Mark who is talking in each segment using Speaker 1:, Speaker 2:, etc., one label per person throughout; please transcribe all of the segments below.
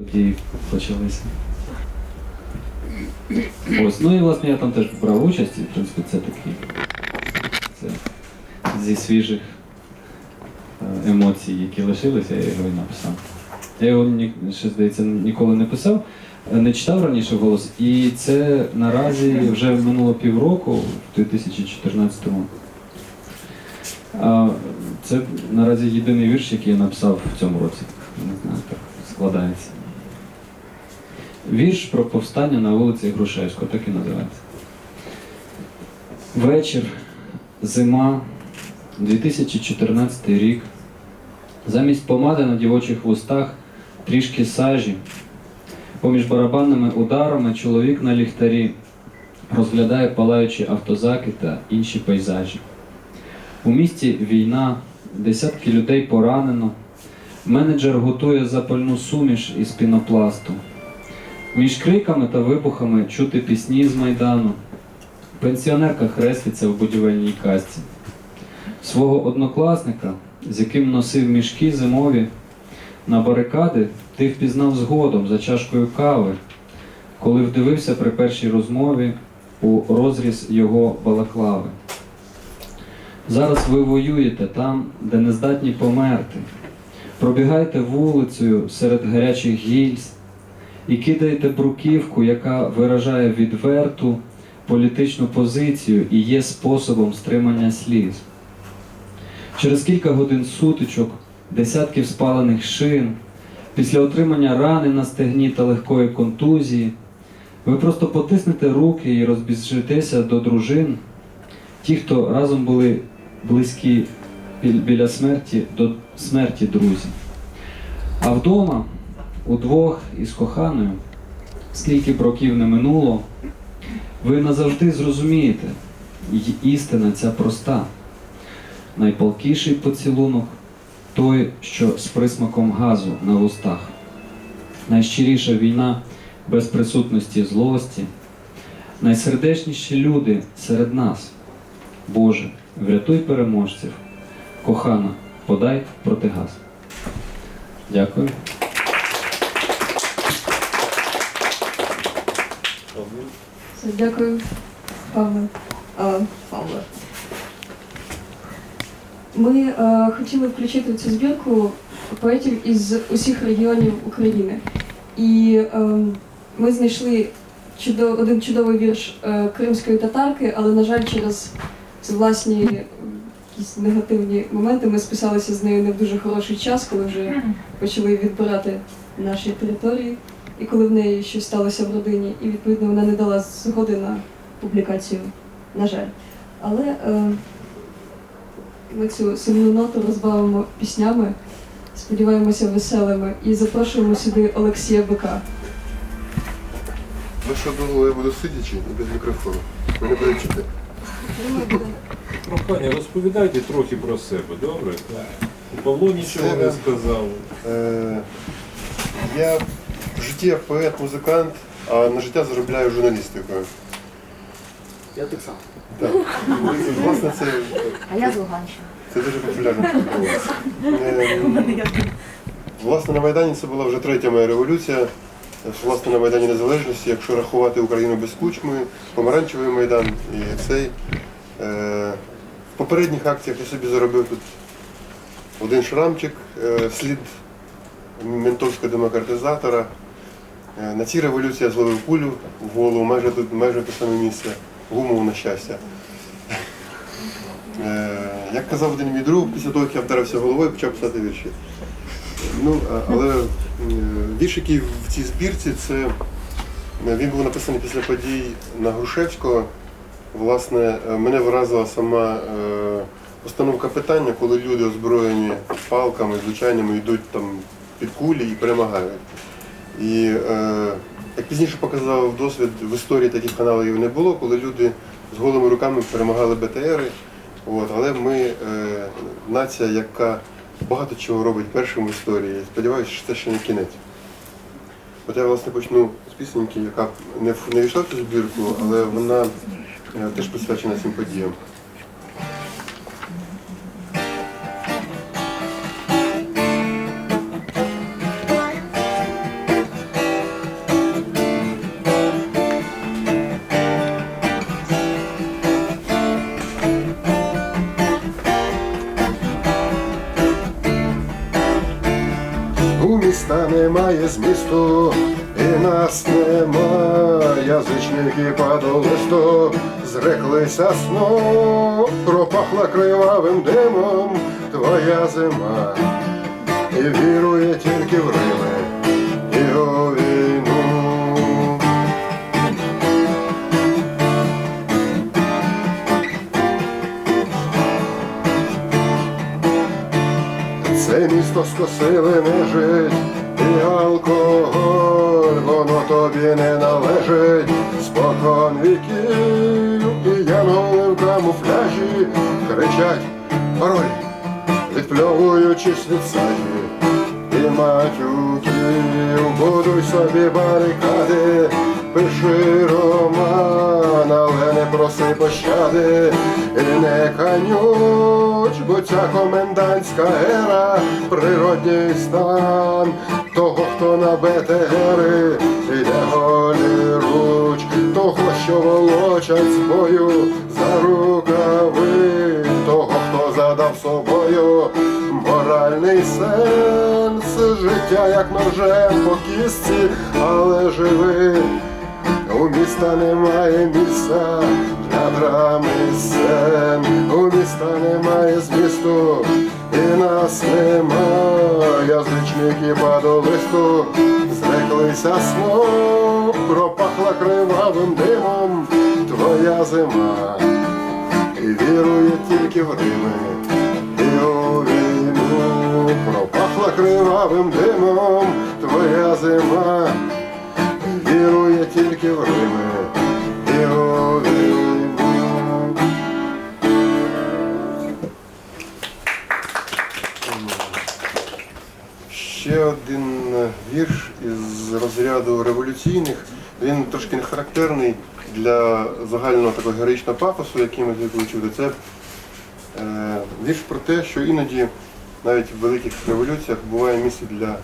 Speaker 1: які почалися. Ось, ну і власне я там теж брав участь, і в принципі це такий це зі свіжих е, емоцій, які лишилися, я його і написав. Я його ще, здається, ніколи не писав, е, не читав раніше голос, і це наразі вже минуло півроку, в 2014-му. А, Це наразі єдиний вірш, який я написав в цьому році. Не знаю, так складається. Вірш про повстання на вулиці Грушевського, так і називається. Вечір, зима, 2014 рік. Замість помади на дівочих вустах трішки сажі. Поміж барабанними ударами чоловік на ліхтарі розглядає палаючі автозаки та інші пейзажі. У місті війна, десятки людей поранено. Менеджер готує запальну суміш із пінопласту. Між криками та вибухами чути пісні з майдану. Пенсіонерка хреститься в будівельній касті. Свого однокласника, з яким носив мішки зимові, на барикади ти впізнав згодом за чашкою кави, коли вдивився при першій розмові у розріз його балаклави. Зараз ви воюєте там, де не здатні померти. Пробігайте вулицею серед гарячих гільз і кидаєте бруківку, яка виражає відверту політичну позицію і є способом стримання сліз. Через кілька годин сутичок, десятків спалених шин, після отримання рани на стегні та легкої контузії, ви просто потиснете руки і розбіжитеся до дружин, ті, хто разом були близькі біля смерті до смерті друзі. А вдома, удвох із коханою, скільки б років не минуло, ви назавжди зрозумієте, істина ця проста. Найпалкіший поцілунок той, що з присмаком газу на вустах. Найщиріша війна без присутності злості, найсердечніші люди серед нас. Боже, врятуй переможців, кохана, подай протигаз. Дякую.
Speaker 2: Все, Дякую, Павло. Павло. Ми е, хотіли включити в цю збірку поетів із усіх регіонів України. І е, ми знайшли чудо, один чудовий вірш е, кримської татарки, але, на жаль, через власні е, якісь негативні моменти ми списалися з нею не в дуже хороший час, коли вже почали відбирати наші території, і коли в неї щось сталося в родині, і відповідно вона не дала згоди на публікацію, на жаль. Але е, ми цю сумну ноту розбавимо піснями, сподіваємося, веселими, і запрошуємо сюди Олексія Бика.
Speaker 3: Ну що думали, я буду сидячи і без мікрофону. Мене буде чути.
Speaker 4: Прохання, розповідайте трохи про себе, добре? Павло нічого не сказав.
Speaker 3: Е, я в житті як поет, музикант, а на життя заробляю журналістикою.
Speaker 5: Я так само.
Speaker 3: Так. Власне, це,
Speaker 6: А я з Луганщини.
Speaker 3: це дуже популярна штука. Е, Власне, на Майдані це була вже третя моя революція. Власне, на Майдані Незалежності, якщо рахувати Україну без кучми, помаранчевий майдан і цей. Е, В попередніх акціях я собі заробив тут один шрамчик, е, слід ментовського демократизатора. Е, На цій революції я зловив кулю в голову, майже тут, майже те саме місце, гумову на щастя. Е, Як казав один мій друг, після того, як я вдарився головою, почав писати вірші. Ну, але е, вірш, який в цій збірці, це він був написаний після подій на Грушевського. Власне, мене вразила сама постановка питання, коли люди озброєні палками звичайними йдуть там під кулі і перемагають. І е, як пізніше показав досвід, в історії таких каналів не було, коли люди з голими руками перемагали БТРи. От, але ми е, нація, яка багато чого робить першим в історії. Сподіваюся, що це ще не кінець. От я власне почну з пісеньки, яка не, не війшла в цю збірку, але вона е, теж присвячена цим подіям. Немає змісту, і нас нема, язичники паду листу, зреклися сну, пропахла кривавим димом твоя зима, і вірує тільки в Рими і у війну. Це місто скосили нежить і алкоголь, воно тобі не належить. Спокон віків, і янголи в камуфляжі. Кричать пароль, відпльовуючись від сажі і матюків, будуй собі барикади, пиши роман, але не проси пощади. І не канюч, бо ця комендантська ера, природній стан хто на БТРи йде голіруч, того, що волочать з бою за рукави, того, хто задав собою моральний сенс. Життя, як ножем по кістці, але живи. У міста немає місця для драми сцен, у міста немає змісту, і нас паду листу, зреклися сну, пропахла кривавим димом твоя зима, і вірує тільки в Рими, і у війну, пропахла кривавим димом твоя зима. Вірує тільки в Рими вірш із розряду революційних. Він трошки не характерний для загального такого героїчного пафосу, який ми звикли чути. Це вірш про те, що іноді навіть в великих революціях буває місце для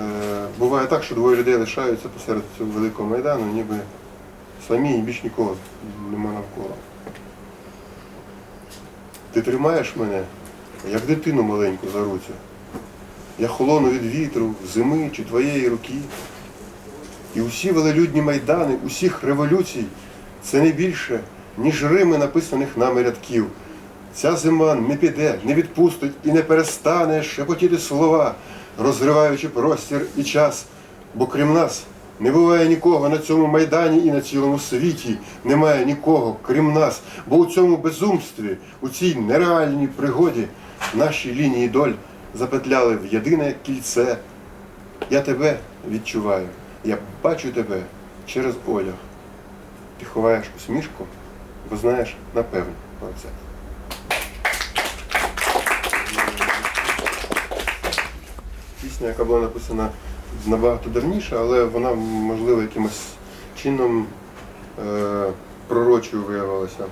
Speaker 3: Е, Буває так, що двоє людей лишаються посеред цього великого майдану, ніби самі і більш нікого нема навколо. Ти тримаєш мене, як дитину маленьку за руцю. Я холону від вітру, зими чи твоєї руки. І усі велелюдні майдани, усіх революцій це не більше, ніж Рими написаних нами рядків. Ця зима не піде, не відпустить і не перестане шепотіти слова, розриваючи простір і час. Бо крім нас не буває нікого на цьому майдані і на цілому світі. Немає нікого, крім нас. Бо у цьому безумстві, у цій нереальній пригоді наші лінії доль запетляли в єдине кільце. Я тебе відчуваю, я бачу тебе через одяг. Ти ховаєш усмішку, бо знаєш напевно про це. Пісня, яка була написана набагато давніше, але вона, можливо, якимось чином е, пророчою виявилася.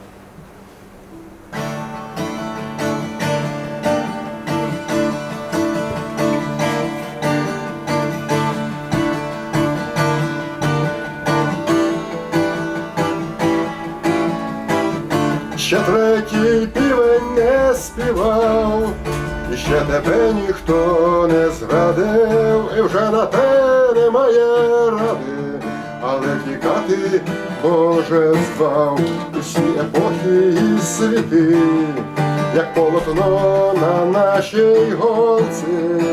Speaker 3: Ще третій півень не співав, і ще тебе ніхто не зрадив, і вже на те немає ради, але тікати Боже збав усі епохи і світи, як полотно на нашій голці.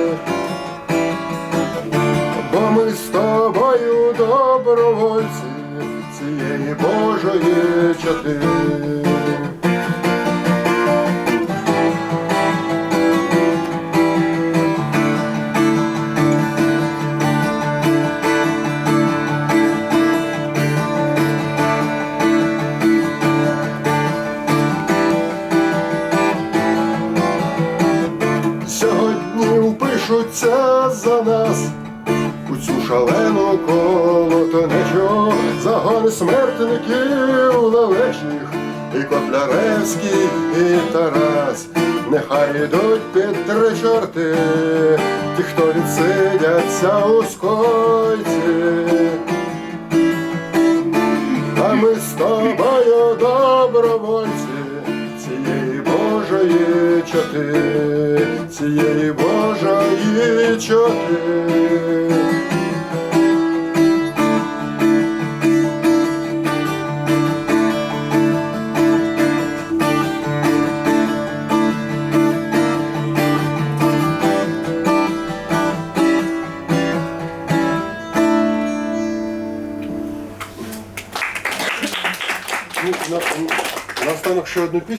Speaker 3: Бо ми з тобою добровольці цієї Божої чати. Впишуться за нас у цю шалену колотонечу загони смертників лелечих і Котляревський, і Тарас. Нехай ідуть під три чорти, ті, хто відсидяться у скойці. А ми з тобою добровольці цієї Божої чоти, цієї Божої чоти.